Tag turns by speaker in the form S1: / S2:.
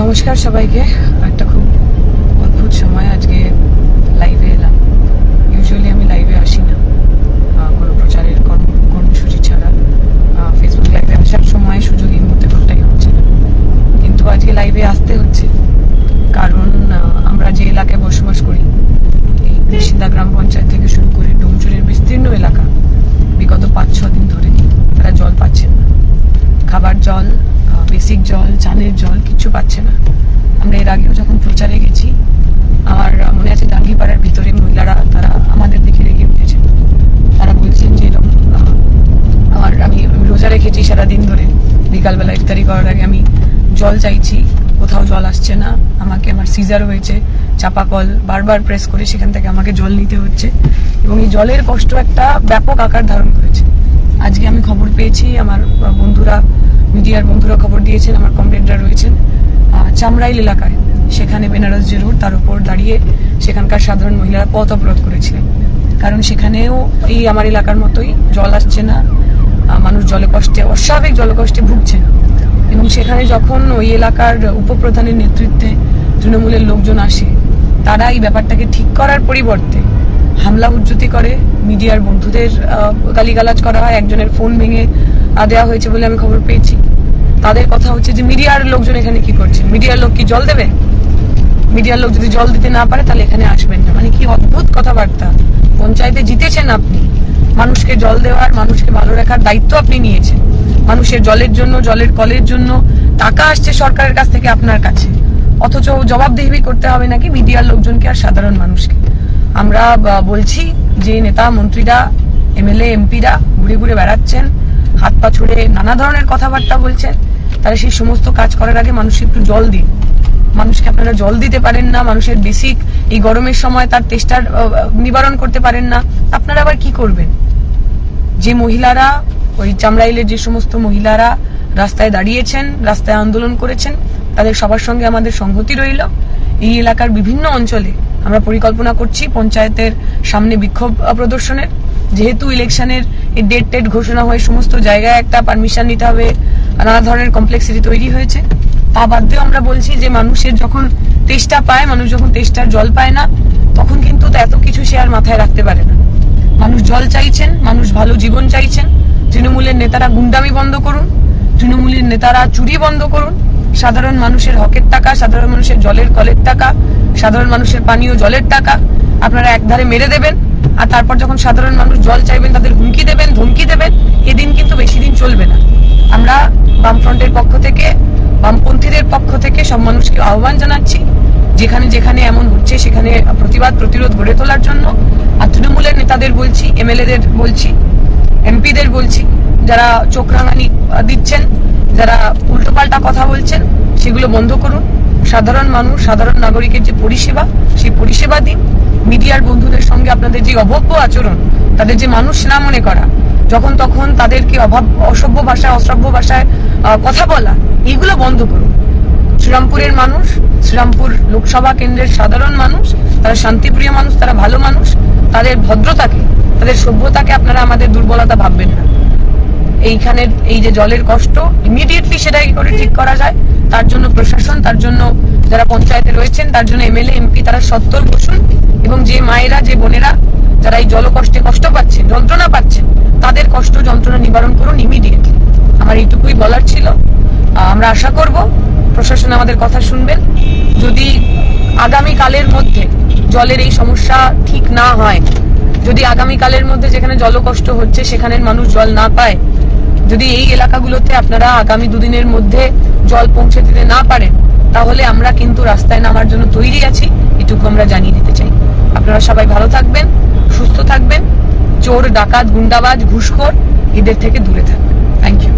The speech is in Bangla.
S1: নমস্কার সবাইকে। একটা খুব অদ্ভুত সময় আজকে লাইভে এলাম ইউজুয়ালি আমি লাইভে আসি না আহ, কোনো প্রচারের কর্ম- কর্মসূচি ছাড়া ফেসবুক লাইভে আসার সময় সুযোগ এই মুহূর্তে কোনটাই হচ্ছে না কিন্তু আজকে লাইভে আসতে হচ্ছে কারণ আহ, আমরা যে এলাকায় বসবাস করি এই নিশিন্দা গ্রাম পঞ্চায়েত থেকে শুরু করে ডোমচুরের বিস্তীর্ণ এলাকা বিগত পাঁচ ছ দিন ধরে তারা জল পাচ্ছেন না খাবার জল বেসিক জল চানের জল কিছু পাচ্ছে না। আমরা এর আগেও যখন প্রচারে গেছি, আমার মনে আছে ডাঙ্গিপাড়ার ভিতরে মহিলারা, তারা আমাদের দিকে রেগে উঠেছেন তারা বলছেন যে, এরকম আমার আমি আমি রোজা রেখেছি সারাদিন ধরে। বিকালবেলা ইফতারি করার আগে আমি জল চাইছি, কোথাও জল আসছে না। আমাকে আমার সিজার হয়েছে, চাপা কল, বারবার প্রেস করে সেখান থেকে আমাকে জল নিতে হচ্ছে। এবং এই জলের কষ্ট একটা ব্যাপক আকার ধারণ করেছে। আজকে আমি খবর পেয়েছি, আমার বন্ধুরা মিডিয়ার বন্ধুরা খবর দিয়েছেন আমার কমরেডরা রয়েছেন। আহ, চামড়াইল এলাকায় সেখানে বেনারস যে রোড তার উপর দাঁড়িয়ে সেখানকার সাধারণ মহিলারা পথ অবরোধ করেছিলেন। কারণ সেখানেও এই আমার এলাকার মতোই জল আসছে না মানুষ জলে কষ্টে অস্বাভাবিক জলকষ্টে ভুগছেন এবং সেখানে যখন ওই এলাকার উপপ্রধানের নেতৃত্বে তৃণমূলের লোকজন আসে তারা এই ব্যাপারটাকে ঠিক করার পরিবর্তে হামলা উজ্জতি করে। মিডিয়ার বন্ধুদের গালিগালাজ করা হয় একজনের ফোন ভেঙে দেওয়া হয়েছে বলে আমি খবর পেয়েছি। তাদের কথা হচ্ছে যে মিডিয়ার লোকজন এখানে কি করছেন মিডিয়ার লোক কি জল দেবে? মিডিয়ার লোক যদি জল দিতে না পারে, তাহলে এখানে আসবেন না। মানে কি অদ্ভুত কথাবার্তা। পঞ্চায়েতে জিতেছেন আপনি। মানুষকে জল দেওয়ার, মানুষকে ভালো রাখার দায়িত্ব আপনি নিয়েছেন। মানুষের জলের জন্য, জলের কলের জন্য টাকা আসছে সরকারের কাছ থেকে আপনার কাছে। অথচ জবাবদিহি করতে হবে নাকি মিডিয়ার লোকজনকে আর সাধারণ মানুষকে? আমরা বলছি যে নেতা, মন্ত্রীরা, এমএলএ, এমপিরা ঘুরে ঘুরে বেড়াচ্ছেন। হাত পা ছুড়ে নানা ধরনের কথাবার্তা বলছেন তারা সেই সমস্ত কাজ করার আগে মানুষকে একটু জল দিন। মানুষকে আপনারা জল দিতে পারেন না, মানুষের বেসিক এই গরমের সময় তার তেষ্টার নিবারণ করতে পারেন না। আপনারা আবার কি করবেন? যে মহিলারা, ওই চামড়াইলের যে সমস্ত মহিলারা রাস্তায় দাঁড়িয়েছেন, রাস্তায় আন্দোলন করেছেন, তাদের সবার সঙ্গে আমাদের সংহতি রইল। এই এলাকার বিভিন্ন অঞ্চলে আমরা পরিকল্পনা করছি পঞ্চায়েতের সামনে বিক্ষোভ প্রদর্শনের। যেহেতু ইলেকশনের ডেট টেট ঘোষণা হয়ে সমস্ত জায়গায় একটা পারমিশন নিতে হবে, নানা ধরনের কমপ্লেক্সিটি তৈরি হয়েছে। তা বাদ দিয়েও আমরা বলছি যে মানুষের যখন তেষ্টা পায়, মানুষ যখন তেষ্টার জল পায় না, তখন কিন্তু এত কিছু সে আর মাথায় রাখতে পারে না। মানুষ জল চাইছেন, মানুষ ভালো জীবন চাইছেন। তৃণমূলের নেতারা গুন্ডামি বন্ধ করুন, তৃণমূলের নেতারা চুরি বন্ধ করুন। সাধারণ মানুষের হকের টাকা, সাধারণ মানুষের জলের কলের টাকা, সাধারণ মানুষের পানীয় জলের টাকা, আপনারা একধারে মেরে দেবেন। আর তারপর যখন সাধারণ মানুষ জল চাইবেন, তাদের হুমকি দেবেন, ধমকি দেবেন, এদিন কিন্তু বেশি দিন চলবে না। আমরা বামফ্রন্টের পক্ষ থেকে, বামপন্থীদের পক্ষ থেকে সব মানুষকে আহ্বান জানাচ্ছি, যেখানে যেখানে এমন হচ্ছে, সেখানে প্রতিবাদ, প্রতিরোধ গড়ে তোলার জন্য। আর তৃণমূলের নেতাদের বলছি, এমএলএদের বলছি, এমপিদের বলছি, যারা চোখ রাঙানি দিচ্ছেন, যারা উল্টোপাল্টা কথা বলছেন, সেগুলো বন্ধ করুন। সাধারণ মানুষ, সাধারণ নাগরিকের যে পরিষেবা, সেই পরিষেবা দিন। মিডিয়ার বন্ধুদের সঙ্গে আপনাদের যে অভব্য আচরণ, তাদের যে মানুষ না মনে করা, যখন তখন তাদেরকে অভাব, অসভ্য ভাষায়, অশ্রাব্য ভাষায় কথা বলা, এগুলো বন্ধ করুন। শ্রীরামপুরের মানুষ, শ্রীরামপুর লোকসভা কেন্দ্রের সাধারণ মানুষ, তারা শান্তিপ্রিয় মানুষ, তারা ভালো মানুষ, তাদের ভদ্রতাকে, তাদের সভ্যতাকে আপনারা আমাদের দুর্বলতা ভাববেন না। এইখানের এই যে জলের কষ্ট ইমিডিয়েটলি সেটা কি করে ঠিক করা যায়। তার জন্য প্রশাসন, তার জন্য যারা পঞ্চায়েতে রয়েছেন, তার জন্য এমএলএ, এমপি, তারা সত্তর বসুন। এবং যে মায়েরা, যে বোনেরা যারা এই জল কষ্টে কষ্ট পাচ্ছেন, যন্ত্রণা পাচ্ছেন, তাদের কষ্ট, যন্ত্রণা নিবারণ করুন ইমিডিয়েটলি আমার এইটুকুই বলার ছিল। আমরা আশা করব প্রশাসন আমাদের কথা শুনবেন। যদি আগামী কালের মধ্যে জলের এই সমস্যা ঠিক না হয়, যদি আগামী কালের মধ্যে যেখানে জলকষ্ট হচ্ছে, সেখানের মানুষ জল না পায়, যদি এই এলাকাগুলোতে আপনারা আগামী দুদিনের মধ্যে জল পৌঁছে দিতে না পারেন, তাহলে আমরা কিন্তু রাস্তায় নামার জন্য তৈরি আছি, এটুকু আমরা জানিয়ে দিতে চাই। আপনারা সবাই ভালো থাকবেন, সুস্থ থাকবেন, চোর, ডাকাত, গুন্ডাবাজ, ঘুষখোর, এদের থেকে দূরে থাকবেন। Thank you